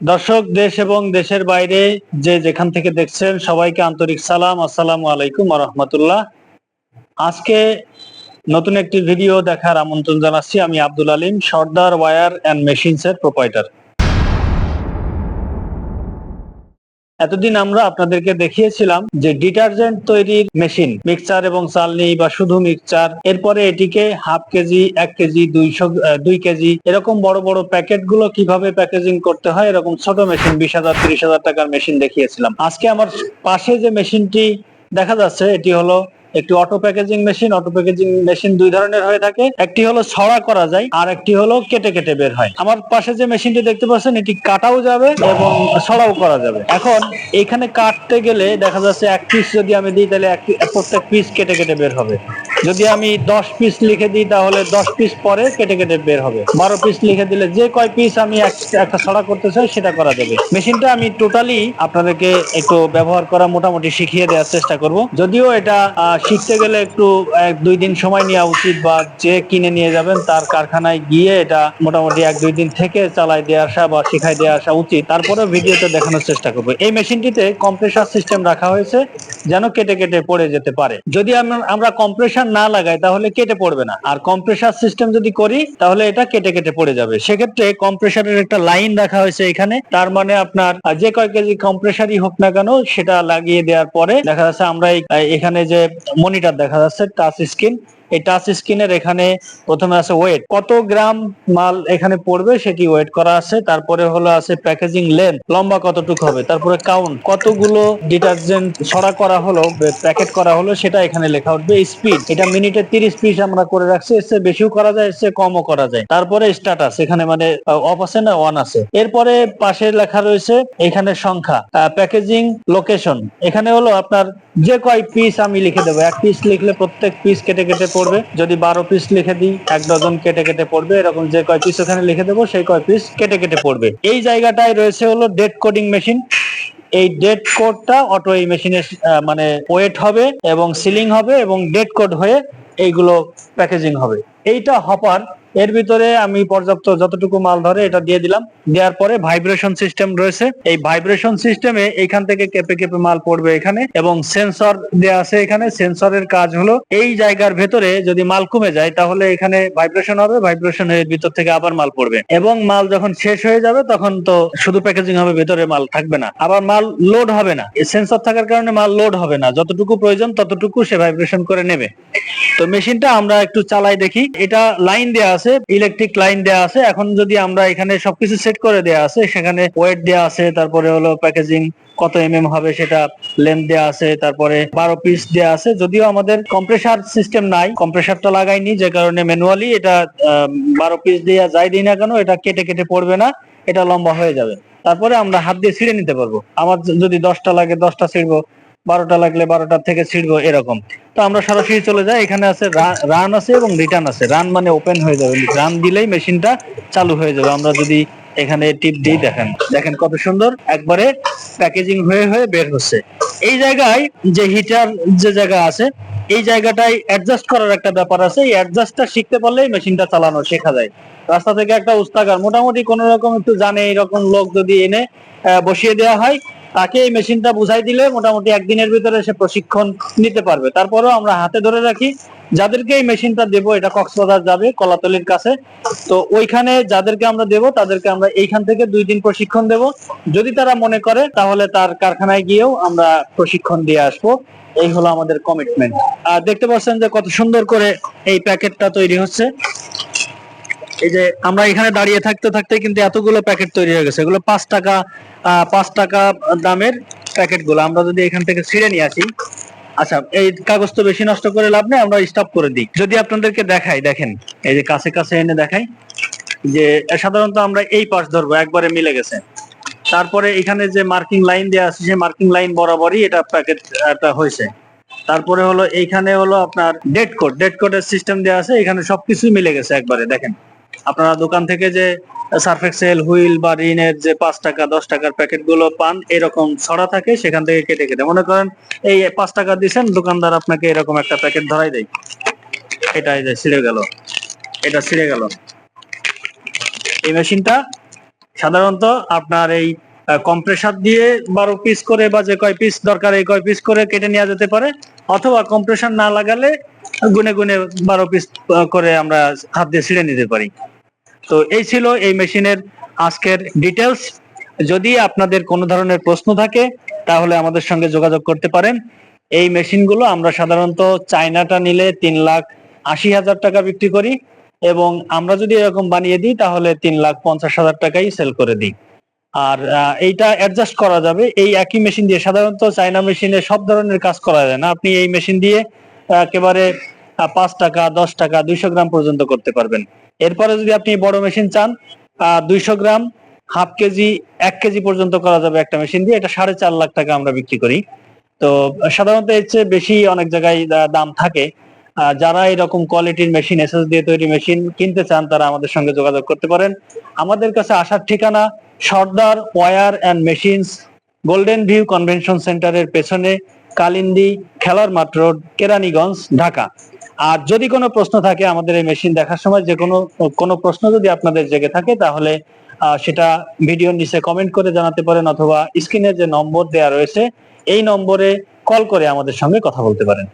দর্শক, দেশ এবং দেশের বাইরে যে যেখান থেকে দেখছেন, সবাইকে আন্তরিক সালাম। আসসালাম আলাইকুম রহমতুল্লাহ। আজকে নতুন একটি ভিডিও দেখার আমন্ত্রণ জানাচ্ছি আমি Abdul Alim, Sardar ware and machines এর প্রোপাইটার। এতদিন আমরা আপনাদেরকে দেখিয়েছিলাম যে ডিটারজেন্ট তৈরির মেশিন মিক্সচার এবং চালনি বা শুধু মিক্সচার এরপরে এটিকে হাফ কেজি, এক কেজি, দুইশো দুই কেজি, এরকম বড় বড় প্যাকেটগুলো কীভাবে প্যাকেজিং করতে হয়, এরকম ছোট মেশিন, বিশ হাজার, তিরিশ হাজার টাকার মেশিন দেখিয়েছিলাম। আজকে আমার পাশে যে মেশিনটি দেখা যাচ্ছে, এটি হলো একটি auto packaging machine auto packaging machine দুই ধরনের হয়ে থাকে। একটি হলো ছড়া করা যায়, আর একটি হলো কেটে কেটে বের হয়। আমার পাশে যে মেশিনটি দেখতে পাচ্ছেন, এটি কাটাও যাবে এবং ছড়াও করা যাবে। এখন এখানে কাটতে গেলে দেখা যাচ্ছে এক পিস যদি আমি দিই, তাহলে প্রত্যেক পিস কেটে কেটে বের হবে। যদি আমি দশ পিস লিখে দিই, তাহলে দশ পিস পরে কেটে কেটে বের হবে। বারো পিস লিখে দিলে যে কয় পিস আমি একটা ছড়া করতে চাই, সেটা করা যাবে। মেশিনটা আমি টোটালি আপনাদেরকে একটু ব্যবহার করা মোটামুটি শিখিয়ে দেওয়ার চেষ্টা করব। যদিও এটা শিখতে গেলে একটু এক, দুই দিন সময় নেওয়া উচিত বা যে কিনে নিয়ে যাবেন, তার কারখানায় গিয়ে এটা মোটামুটি এক, দুই দিন থেকে চালাই দিয়ে আসা বা শিখাই দিয়ে আসা উচিত। তারপরে ভিডিওতে দেখানোর চেষ্টা করব। এই মেশিনটিতে কম্প্রেসার সিস্টেম রাখা হয়েছে, যেন কেটে কেটে পড়ে যেতে পারে। যদি আমরা- কম্প্রেসার না লাগাই, তাহলে কেটে পড়বে না। আর কম্প্রেসার সিস্টেম যদি করি, তাহলে এটা কেটে কেটে পড়ে যাবে। সেক্ষেত্রে কম্প্রেসারের একটা লাইন রাখা হয়েছে এখানে। তার মানে আপনার যে কয় কেজি কম্প্রেসারই হোক না কেন, সেটা লাগিয়ে দেওয়ার পরে দেখা যাচ্ছে আমরা এখানে যে মনিটর দেখা যাচ্ছে টাচ স্ক্রিন এই টাচ স্ক্রিনের এখানে প্রথমে আছে ওয়েট কত গ্রাম মাল এখানে পড়বে সেটি ওয়েট করা আছে? তারপরে হলো আছে প্যাকেজিং লেন্থ লম্বা কতটুকু হবে? তারপরে কাউন্ট কতগুলো ডিটারজেন্ট ছড়া করা হলো প্যাকেট করা হলো, সেটা এখানে লেখা উঠবে স্পিড এটা মিনিটে তিরিশ পিস আমরা করে রাখছি, এর চেয়ে বেশিও করা যায়, এর চেয়ে কমও করা যায়। তারপরে স্ট্যাটাস এখানে মানে অফ আছে না ওয়ান আছে? এরপরে পাশে লেখা রয়েছে এখানে সংখ্যা প্যাকেজিং লোকেশন এখানে হলো আপনার যে কয় পিস আমি লিখে দেবো। এক পিস লিখলে প্রত্যেক পিস কেটে কেটে পড়বে। যদি বারো পিস লিখে দিই, এক ডজন কেটে কেটে পড়বে। এরকম যে কয় পিস ওখানে লিখে দেবো, সেই কয় পিস কেটে কেটে পড়বে। এই জায়গাটায় রয়েছে হলো ডেট কোডিং মেশিন এই ডেট কোডটা অটো এই মেশিনে মানে ওয়েট হবে এবং সিলিং হবে এবং ডেট কোড হয়ে এইগুলো প্যাকেজিং হবে। এইটা হপার এর ভিতরে আমি পর্যাপ্ত যতটুকু মাল ধরে এটা দিয়ে দিলাম। দেওয়ার পরে ভাইব্রেশন সিস্টেম রয়েছে। এই ভাইব্রেশন সিস্টেমে এখান থেকে কেঁপে কেঁপে মাল পড়বে এখানে এবং সেন্সর দেওয়া আছে এখানে। সেন্সরের কাজ হলো এই জায়গার ভেতরে যদি মাল কমে যায় তাহলে এখানে ভাইব্রেশন হবে ভাইব্রেশন এর ভিতর থেকে আবার মাল পড়বে। এবং মাল যখন শেষ হয়ে যাবে তখন তো শুধু প্যাকেজিং হবে, ভেতরে মাল থাকবে না। আবার মাল লোড হবে না। সেন্সর থাকার কারণে মাল লোড হবে না। যতটুকু প্রয়োজন ততটুকু সে ভাইব্রেশন করে নেবে। তো মেশিনটা আমরা একটু চালাই দেখি। এটা লাইন দেয়া আছে ইলেকট্রিক লাইন দেয়া আছে। এখন যদি আমরা এখানে সবকিছু সেট করে দেয়া আছে, সেখানে ওয়েট দেয়া আছে, তারপরে হলো প্যাকেজিং কত এমএম হবে সেটা লেন্থ দেয়া আছে, তারপরে বারো পিস দেয়া আছে। যদিও আমাদের কম্প্রেসার সিস্টেম নাই কম্প্রেসারটা লাগাইনি, যে কারণে ম্যানুয়ালি এটা বারো পিস দেওয়া যাই দিই না কেন, এটা কেটে কেটে পড়বে না, এটা লম্বা হয়ে যাবে। তারপরে আমরা হাত দিয়ে ছিঁড়ে নিতে পারব। আমার যদি দশটা লাগে, দশটা ছিঁড়বো বারোটা লাগলে বারোটার থেকে ছিঁড়বো এরকম। তো আমরা সরাসরি চলে যাই, এখানে আছে রান আছে এবং রিটার্ন আছে। রান মানে ওপেন হয়ে যাবে। রান দিলেই মেশিনটা চালু হয়ে যাবে। আমরা যদি এখানে টিপ দিই, দেখেন দেখেন কত সুন্দর। একবারে প্যাকেজিং হয়ে হয়ে বের হচ্ছে। এই জায়গায় যে হিটার যে জায়গা আছে, এই জায়গাটায় অ্যাডজাস্ট করার একটা ব্যাপার আছে। এই অ্যাডজাস্টটা শিখতে পারলেই মেশিনটা চালানো শেখা যায়। রাস্তা থেকে একটা উস্তাগার, মোটামুটি কোন রকম একটু জানে, এরকম লোক যদি এনে বসিয়ে দেওয়া হয় তাকে এই মেশিনটা বুঝাই দিলে মোটামুটি একদিনের ভিতরে সে প্রশিক্ষণ নিতে পারবে। তারপরেও আমরা হাতে ধরে রাখি, যাদেরকে এই মেশিনটা দেবো, এটা কক্সবাজার যাবে, কলাতলির কাছে। তো ওইখানে যাদেরকে আমরা দেব, তাদেরকে আমরা এইখান থেকে দুই দিন প্রশিক্ষণ দেব। যদি তারা মনে করে, তাহলে তার কারখানায় গিয়েও আমরা প্রশিক্ষণ দিয়ে আসব। এই হলো আমাদের কমিটমেন্ট আর দেখতে পাচ্ছেন যে কত সুন্দর করে এই প্যাকেটটা তৈরি হচ্ছে। এই যে আমরা এখানে দাঁড়িয়ে থাকতে থাকতে কিন্তু এতগুলো প্যাকেট তৈরি হয়ে গেছে। এগুলো পাঁচ টাকা পাঁচ টাকা দামের প্যাকেটগুলো আমরা যদি এখান থেকে ছিঁড়ে নিয়ে আসি আচ্ছা এই কাগজ তো বেশি নষ্ট করে লাভ নেই, আমরা স্টপ করে দিই। যদি আপনাদেরকে দেখাই, দেখেন, এই যে কাছে কাছে এনে দেখাই, যে সাধারণত আমরা এই পাশ ধরবো, একবারে মিলে গেছে। তারপরে এখানে যে মার্কিং লাইন দেওয়া আছে, সেই মার্কিং লাইন বরাবরই এটা প্যাকেট একটা হয়েছে। তারপরে হলো, এইখানে হলো আপনার ডেট কোড ডেট কোডের সিস্টেম দেওয়া আছে, এখানে সবকিছুই মিলে গেছে একবারে, দেখেন। আপনারা দোকান থেকে যে সার্ফেক্সেল হুইল বা রিনের যে পাঁচ টাকা, দশ টাকার প্যাকেটগুলো পান, এরকম ছড়া থাকে, সেখান থেকে কেটে কেটে মনে করেন এই পাঁচ টাকা দিচ্ছেন দোকানদার আপনাকে এরকম একটা প্যাকেট ধরাই দেয়। এটা যে ছিঁড়ে গেল। এটা ছিঁড়ে গেল। এই মেশিনটা সাধারণত আপনার এই কম্প্রেসার দিয়ে বারো পিস করে বা যে কয় পিস দরকার, এই কয় পিস করে কেটে নেওয়া যেতে পারে, অথবা কম্প্রেসার না লাগালে গুনে গুনে বারো পিস করে আমরা হাত দিয়ে ছিঁড়ে নিতে পারি। তো এই ছিল এই মেশিনের আজকের ডিটেলস যদি আপনাদের কোনো ধরনের প্রশ্ন থাকে, তাহলে আমাদের সঙ্গে যোগাযোগ করতে পারেন। এই মেশিনগুলো আমরা সাধারণত চায়নাটা নিলে তিন লাখ আশি হাজার টাকা বিক্রি করি এবং আমরা যদি এরকম বানিয়ে দিই, তাহলে তিন লাখ পঞ্চাশ হাজার টাকাই সেল করে দিই। আর এইটা অ্যাডজাস্ট করা যাবে। এই একই মেশিন দিয়ে সাধারণত চায়না মেশিনে সব ধরনের কাজ করা যায় না। আপনি এই মেশিন দিয়ে একেবারে পাঁচ টাকা, দশ টাকা, দুইশো গ্রাম পর্যন্ত করতে পারবেন। এরপরে যদি আপনি বড় মেশিন চান দুইশো গ্রাম, হাফ কেজি, এক কেজি পর্যন্ত করা যাবে একটা মেশিন দিয়ে। এটা সাড়ে চার লাখ টাকা আমরা বিক্রি করি। তো, সাধারণত এর চেয়ে বেশি অনেক জায়গায় দাম থাকে। যারা এরকম কোয়ালিটির মেশিন এসএস দিয়ে তৈরি মেশিন কিনতে চান, তারা আমাদের সঙ্গে যোগাযোগ করতে পারেন। আমাদের কাছে আসার ঠিকানা Sardar ware and machines golden view convention সেন্টারের পেছনে। কালিন্দি, খেলার মাঠ রোড, কেরানীগঞ্জ, ঢাকা। আর যদি কোনো প্রশ্ন থাকে আমাদের এই মেশিন দেখার সময় যে কোনো কোনো প্রশ্ন যদি আপনাদের জেগে থাকে তাহলে সেটা ভিডিওর নিচে কমেন্ট করে জানাতে পারেন অথবা স্ক্রিনে যে নম্বর দেয়া রয়েছে, এই নম্বরে কল করে আমাদের সঙ্গে কথা বলতে পারেন।